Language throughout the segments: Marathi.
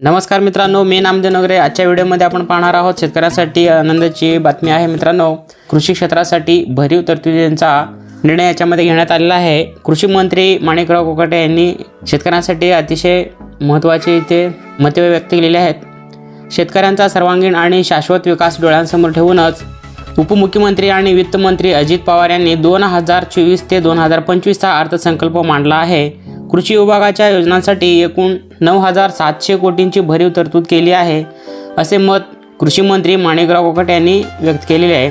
नमस्कार मित्रांनो मी नामदेव नगरे. आजच्या व्हिडिओमध्ये आपण पाहणार आहोत शेतकऱ्यांसाठी आनंदाची बातमी आहे मित्रांनो. कृषी क्षेत्रासाठी भरीव तरतुदींचा निर्णय याच्यामध्ये घेण्यात आलेला आहे. कृषी मंत्री माणिकराव कोकाटे यांनी शेतकऱ्यांसाठी अतिशय महत्त्वाचे इथे मते व्यक्त केलेले आहेत. शेतकऱ्यांचा सर्वांगीण आणि शाश्वत विकास डोळ्यांसमोर ठेवूनच उपमुख्यमंत्री आणि वित्तमंत्री अजित पवार यांनी दोन हजार चोवीस ते दोन हजार पंचवीसचा अर्थसंकल्प मांडला आहे. कृषी विभागाच्या योजनांसाठी एकूण नऊ हजार सातशे कोटींची भरीव तरतूद केली आहे असे मत कृषीमंत्री माणिकराव कोकाटे यांनी व्यक्त केलेले आहे.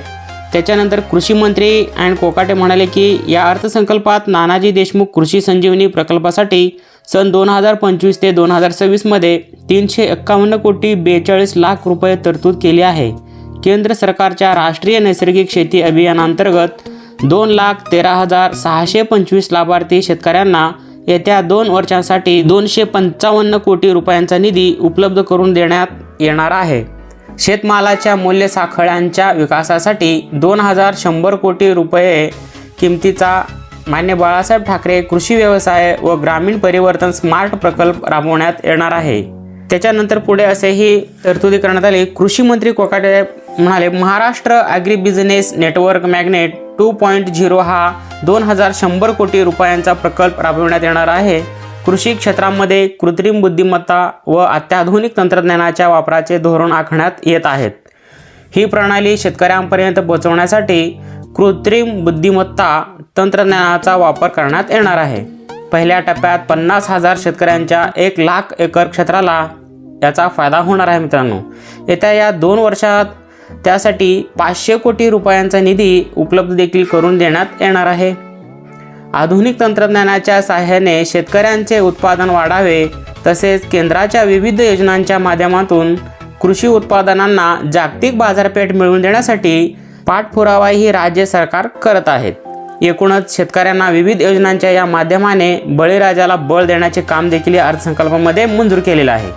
त्याच्यानंतर कृषीमंत्री अँड कोकाटे म्हणाले की या अर्थसंकल्पात नानाजी देशमुख कृषी संजीवनी प्रकल्पासाठी सन दोन हजार पंचवीस ते दोन हजार सव्वीसमध्ये तीनशे एक्कावन्न कोटी बेचाळीस लाख रुपये तरतूद केली आहे. केंद्र सरकारच्या राष्ट्रीय नैसर्गिक शेती अभियानांतर्गत दोन लाख तेरा हजार सहाशे पंचवीस लाभार्थी शेतकऱ्यांना येत्या दोन वर्षांसाठी दोनशे पंचावन्न कोटी रुपयांचा निधी उपलब्ध करून देण्यात येणार आहे. शेतमालाच्या मूल्य साखळ्यांच्या विकासासाठी दोन हजार शंभर कोटी रुपये किमतीचा मान्य बाळासाहेब ठाकरे कृषी व्यवसाय व ग्रामीण परिवर्तन स्मार्ट प्रकल्प राबवण्यात येणार आहे. त्याच्यानंतर पुढे असेही तरतुदी करण्यात आली. कृषी मंत्री कोकाटे म्हणाले Maharashtra agri business network magnet two point zero हा दोन हजार शंभर कोटी रुपयांचा प्रकल्प राबविण्यात येणार आहे. कृषी क्षेत्रामध्ये कृत्रिम बुद्धिमत्ता व अत्याधुनिक तंत्रज्ञानाच्या वापराचे धोरण आखण्यात येत आहेत. ही प्रणाली शेतकऱ्यांपर्यंत पोहोचवण्यासाठी कृत्रिम बुद्धिमत्ता तंत्रज्ञानाचा वापर करण्यात येणार आहे. पहिल्या टप्प्यात पन्नास हजार शेतकऱ्यांच्या एक लाख एकर क्षेत्राला याचा फायदा होणार आहे मित्रांनो. येत्या या दोन वर्षात त्यासाठी पाचशे कोटी रुपयांचा निधी उपलब्ध देखील करून देण्यात येणार आहे. आधुनिक तंत्रज्ञानाच्या सहाय्याने शेतकऱ्यांचे उत्पादन वाढावे तसेच केंद्राच्या विविध योजनांच्या माध्यमातून कृषी उत्पादनांना जागतिक बाजारपेठ मिळवून देण्यासाठी पाठपुरावाही राज्य सरकार करत आहेत एकूणच शेतकऱ्यांना विविध योजनांच्या या माध्यमाने बळीराजाला बळ देण्याचे काम देखील या अर्थसंकल्पामध्ये मंजूर केलेलं आहे.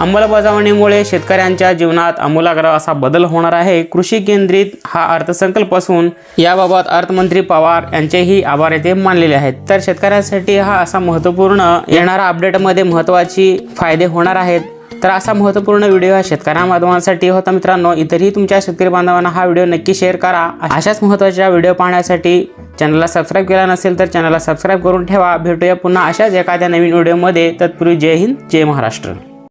अंमलबजावणीमुळे शेतकऱ्यांच्या जीवनात आमूलाग्र असा बदल होणार आहे. कृषी केंद्रित हा अर्थसंकल्प असून याबाबत अर्थमंत्री पवार यांचेही आभार येथे मानलेले आहेत. तर शेतकऱ्यांसाठी हा असा महत्त्वपूर्ण येणारा अपडेटमध्ये महत्त्वाची फायदे होणार आहेत. तर असा महत्त्वपूर्ण व्हिडिओ हा शेतकऱ्या माध्यमांसाठी होता. मित्रांनो इतरही तुमच्या शेतकरी बांधवांना हा व्हिडिओ नक्की शेअर करा. अशाच महत्त्वाच्या व्हिडिओ पाहण्यासाठी चॅनलला सबस्क्राईब केला नसेल तर चॅनलला सबस्क्राईब करून ठेवा. भेटूया पुन्हा अशाच एखाद्या नवीन व्हिडिओमध्ये. तत्पूर्वी जय हिंद जय महाराष्ट्र.